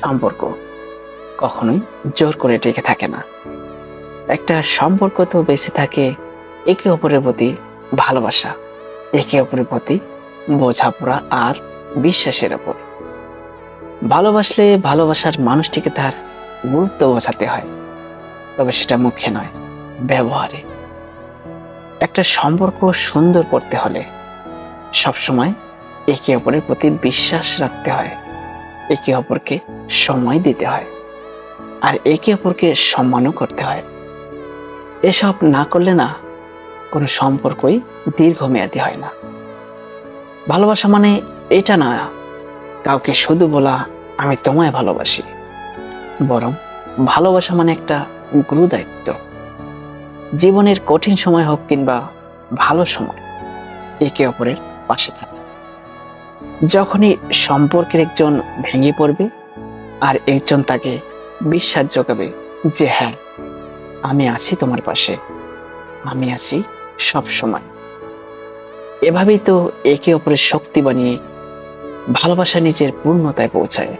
সম্পর্ক কখনোই জোর করে টিকে থাকে না। একটা সম্পর্ক তো বেঁচে থাকে একে অপরের প্রতি ভালোবাসা, একে অপরের প্রতি বোঝাপড়া আর বিশ্বাসের ওপর। ভালোবাসলে ভালোবাসার মানুষটিকে তার গুরুত্ব বোঝাতে হয়, তবে সেটা মুখে নয়, ব্যবহারে। একটা সম্পর্ক সুন্দর করতে হলে সবসময় একে অপরের প্রতি বিশ্বাস রাখতে হয়। একে অপরকে সময় দিতে হয় আর একে অপরকে সম্মানও করতে হয়। এসব না করলে না কোনো সম্পর্কই দীর্ঘমেয়াদী হয় না। ভালোবাসা মানে এটা না, কাউকে শুধু বলা, আমি তোমায় ভালোবাসি। বরং ভালোবাসা মানে একটা গুরু দায়িত্ব জীবনের কঠিন সময় হোক কিংবা ভালো সময় একে অপরের পাশে থাকা। যখনই সম্পর্কের একজন ভেঙে পড়বে আর একজন তাকে বিশ্বাস যোগাবে যে হ্যাঁ আমি আছি তোমার পাশে, আমি আছি সব সময়। এভাবেই তো একে অপরের শক্তি বানিয়ে ভালোবাসা নিজের পূর্ণতায় পৌঁছায়।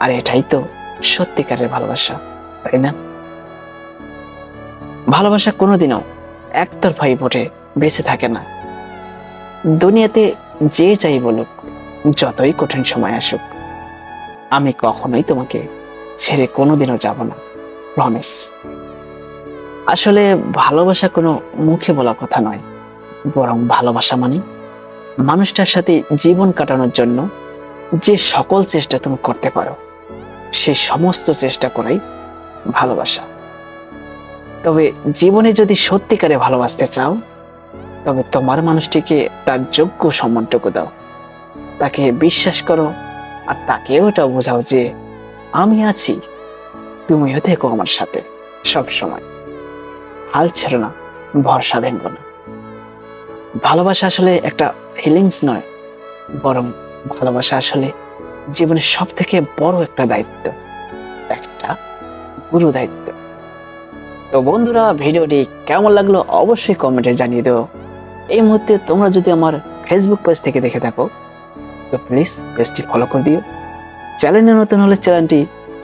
আর এটাই তো সত্যিকারের ভালোবাসা, তাই না? ভালোবাসা কোনোদিনও একতরফাই ভোটে বেঁচে থাকে না। দুনিয়াতে যে চাই বলুক যতই কঠিন সময় আসুক, আমি কখনোই তোমাকে ছেড়ে কোনোদিনও যাব না প্রমিস আসলে ভালোবাসা কোনো মুখে বলা কথা নয়, বরং ভালোবাসা মানে মানুষটার সাথে জীবন কাটানোর জন্য যে সকল চেষ্টা তুমি করতে পারো সেই সমস্ত চেষ্টা করাই ভালোবাসা। তবে জীবনে যদি সত্যিকারে ভালোবাসতে চাও, তবে তোমার মানুষটিকে তার যোগ্য সম্মানটুকু দাও। তাকে বিশ্বাস করো আর তাকেও এটা বোঝাও যে আমি আছি। তুমিও থেকো আমার সাথে সব সময়। হাল ছেড়ো না, ভরসা ভেঙ্গো না। ভালোবাসা আসলে একটা ফিলিংস নয়, বরং ভালোবাসা আসলে জীবনের সব থেকে বড় একটা দায়িত্ব, একটা গুরু দায়িত্ব। তো বন্ধুরা, ভিডিওটি কেমন লাগল অবশ্যই কমেন্টে জানিয়ে দেবো এই মুহূর্তে তোমরা যদি আমার ফেসবুক পেজ থেকে দেখে থাকো তো প্লিজ পেজটি ফলো করে দিও। চ্যানেলে নতুন হলে চ্যানেলটি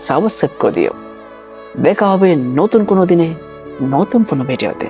সাবস্ক্রাইব করে দিও। দেখা হবে নতুন কোনো দিনে, নতুন কোনো ভিডিওতে